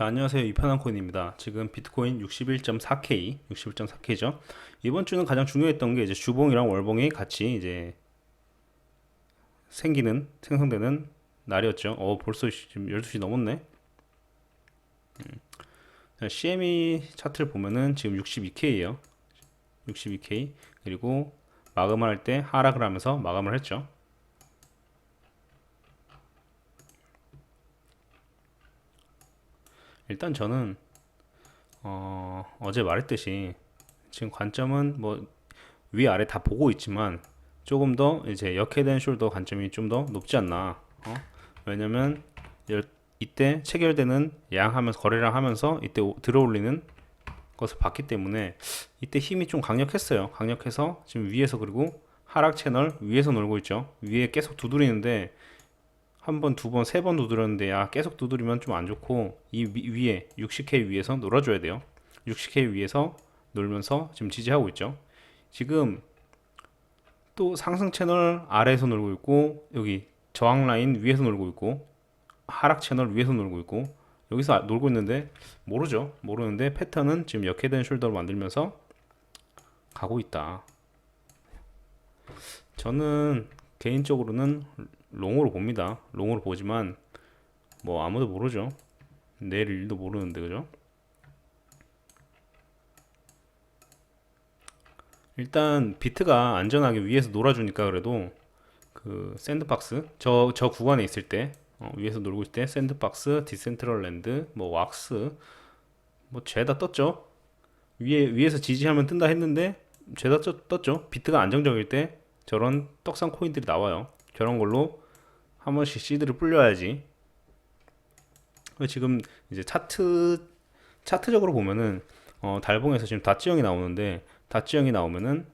자, 안녕하세요. 이편한 코인입니다. 지금 비트코인 61.4K, 61.4K죠. 이번 주는 가장 중요했던 게 이제 주봉이랑 월봉이 같이 이제 생기는, 생성되는 날이었죠. 어, 벌써 지금 12시 넘었네. 음. 자, CME 차트를 보면은 지금 62K예요. 62K. 그리고 마감을 할 때 하락을 하면서 마감을 했죠. 일단 저는 어, 어제 말했듯이 지금 관점은 뭐 위아래 다 보고 있지만 조금 더 이제 역해된 숄더 관점이 좀 더 높지 않나 어? 왜냐면 열- 이때 체결되는 양 하면서 거래를 하면서 이때 오- 들어올리는 것을 봤기 때문에 이때 힘이 좀 강력했어요 강력해서 지금 위에서 그리고 하락 채널 위에서 놀고 있죠 위에 계속 두드리는데 한 번, 두 번, 세 번 두드렸는데 야 계속 두드리면 좀 안 좋고 이 위, 위에 60K 위에서 놀아줘야 돼요. 60K 위에서 놀면서 지금 지지하고 있죠. 지금 또 상승 채널 아래에서 놀고 있고 여기 저항 라인 위에서 놀고 있고 하락 채널 위에서 놀고 있고 여기서 아- 놀고 있는데 모르죠. 모르는데 패턴은 지금 역해된 숄더를 만들면서 가고 있다. 저는 개인적으로는 롱으로 봅니다. 롱으로 보지만 뭐 아무도 모르죠. 내일 일도 모르는데 그죠? 일단 비트가 안전하게 위에서 놀아주니까 그래도 그 샌드박스 저저 구간에 있을 때 어, 위에서 놀고 있을 때 샌드박스, 디센트럴랜드, 뭐 왁스 뭐 죄다 떴죠. 위에 위에서 지지하면 뜬다 했는데 죄다 떴- 떴죠. 비트가 안정적일 때 저런 떡상 코인들이 나와요. 저런 걸로 한 번씩 시드를 불려야지. 지금 이제 차트 차트적으로 보면은 어, 달봉에서 지금 다지형이 나오는데 다지형이 나오면은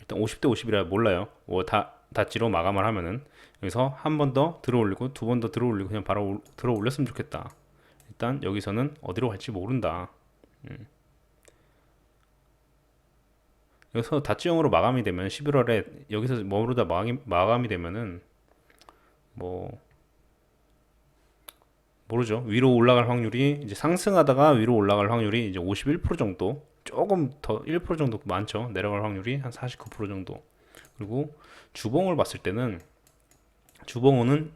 일단 50대 50이라 몰라요. 뭐다 다지로 마감을 하면은 여기서 한 번 더 들어올리고 두 번 더 들어올리고 그냥 바로 올- 들어올렸으면 좋겠다. 일단 여기서는 어디로 갈지 모른다. 음. 여기서 다지형으로 마감이 되면 11월에 여기서 머무르다 마감이, 마감이 되면은 뭐 모르죠. 위로 올라갈 확률이 이제 상승하다가 위로 올라갈 확률이 이제 51% 정도, 조금 더 1% 정도 많죠. 내려갈 확률이 한 49% 정도. 그리고 주봉을 봤을 때는 주봉은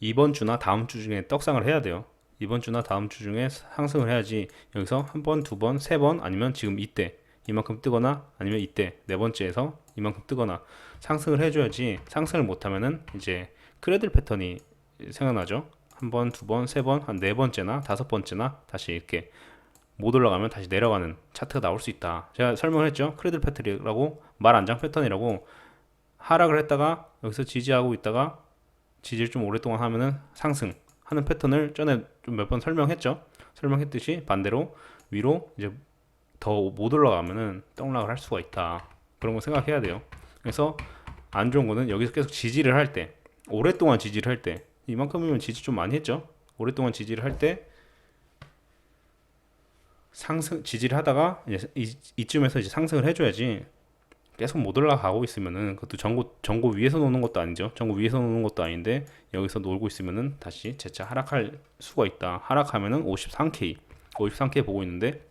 이번 주나 다음 주 중에 떡상을 해야 돼요. 이번 주나 다음 주 중에 상승을 해야지 여기서 한 번, 두 번, 세 번 아니면 지금 이때 이만큼 뜨거나 아니면 이때 네 번째에서 이만큼 뜨거나 상승을 해줘야지 상승을 못하면은 이제 크레들 패턴이 생각나죠. 한 번, 두 번, 세 번, 한 네 번째나 다섯 번째나 다시 이렇게 못 올라가면 다시 내려가는 차트가 나올 수 있다. 제가 설명을 했죠. 크레들 패턴이라고 말 안장 패턴이라고 하락을 했다가 여기서 지지하고 있다가 지지를 좀 오랫동안 하면은 상승 하는 패턴을 전에 좀 몇 번 설명했죠. 설명했듯이 반대로 위로 이제 더 못 올라가면은 떡락을 할 수가 있다. 그런 거 생각해야 돼요. 그래서 안 좋은 거는 여기서 계속 지지를 할 때, 오랫동안 지지를 할 때, 이만큼이면 지지 좀 많이 했죠. 오랫동안 지지를 할 때 상승 지지를 하다가 이, 이쯤에서 이제 상승을 해줘야지 계속 못 올라가고 있으면은 그것도 전고 전고 위에서 노는 것도 아니죠. 전고 위에서 노는 것도 아닌데 여기서 놀고 있으면은 다시 재차 하락할 수가 있다. 하락하면은 53K, 53K 보고 있는데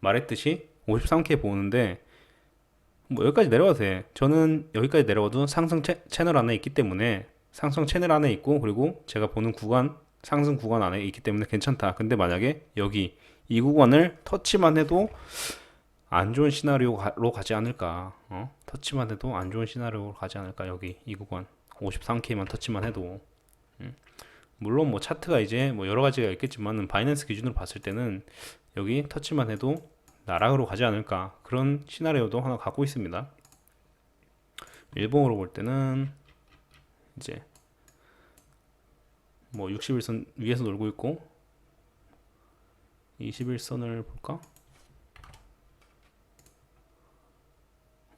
말했듯이 53K 보는데 뭐 여기까지 내려가도 돼. 저는 여기까지 내려가도 상승 채, 채널 안에 있기 때문에 상승 채널 안에 있고 그리고 제가 보는 구간 상승 구간 안에 있기 때문에 괜찮다. 근데 만약에 여기 이 구간을 터치만 해도 안 좋은 시나리오로 가지 않을까? 어? 터치만 해도 안 좋은 시나리오로 가지 않을까? 여기 이 구간 53K만 터치만 해도 음. 물론 뭐 차트가 이제 뭐 여러 가지가 있겠지만은 바이낸스 기준으로 봤을 때는 여기 터치만 해도 나락으로 가지 않을까 그런 시나리오도 하나 갖고 있습니다. 일봉으로 볼 때는 이제 뭐 61선 위에서 놀고 있고 21선을 볼까?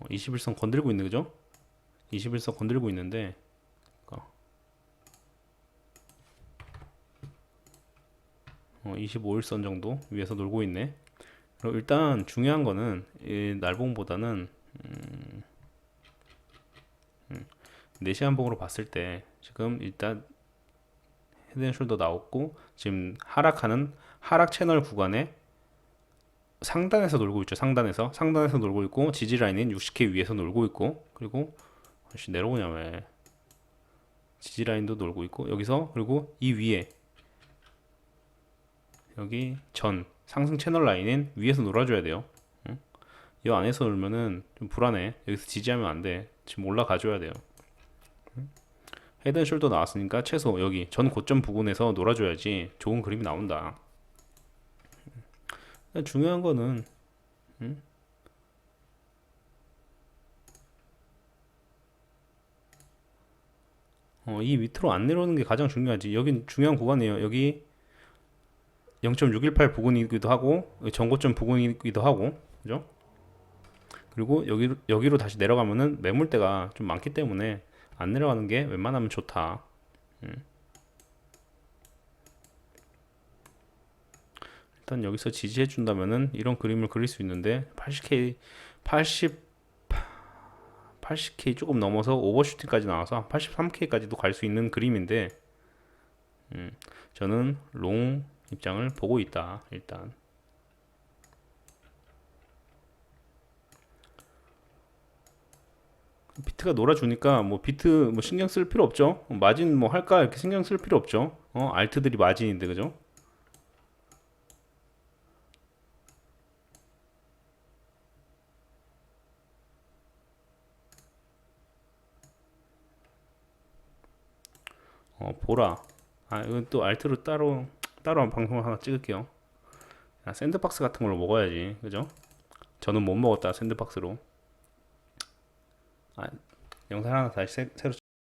어, 21선 건들고 있네 그죠? 21선 건들고 있는데 어, 25일선 정도 위에서 놀고 있네. 그리고 일단 중요한 거는 이 날봉보다는 음, 음, 4시간 봉으로 봤을 때 지금 일단 헤드앤숄더 나왔고 지금 하락하는 하락 채널 구간에 상단에서 놀고 있죠. 상단에서 상단에서 놀고 있고 지지 라인은 60K 위에서 놀고 있고 그리고 아씨 내려오냐 왜 지지 라인도 놀고 있고 여기서 그리고 이 위에 여기 전 상승 채널 라인은 위에서 놀아줘야 돼요. 응? 이 안에서 놀면은 좀 불안해. 여기서 지지하면 안 돼. 지금 올라가줘야 돼요. 응? 헤드앤숄더 나왔으니까 최소 여기 전 고점 부근에서 놀아줘야지 좋은 그림이 나온다. 응? 중요한 거는 응? 어, 이 밑으로 안 내려오는 게 가장 중요하지. 여긴 중요한 구간이에요. 여기 0.618 부근이기도 하고 전고점 부근이기도 하고 그죠? 그리고 여기 여기로 다시 내려가면은 매물대가 좀 많기 때문에 안 내려가는 게 웬만하면 좋다. 음. 일단 여기서 지지해 준다면은 이런 그림을 그릴 수 있는데 80K 80 80K 조금 넘어서 오버슈팅까지 나와서 83K까지도 갈 수 있는 그림인데 음, 저는 롱 입장을 보고 있다. 일단 비트가 놀아주니까 뭐 비트 뭐 신경 쓸 필요 없죠. 마진 뭐 할까 이렇게 신경 쓸 필요 없죠. 어 알트들이 마진인데 그죠? 어 보라. 아 이건 또 알트로 따로 따로 방송 하나 찍을게요. 야, 샌드박스 같은 걸로 먹어야지, 그죠? 저는 못 먹었다 샌드박스로. 아, 영상 하나 다시 새, 새로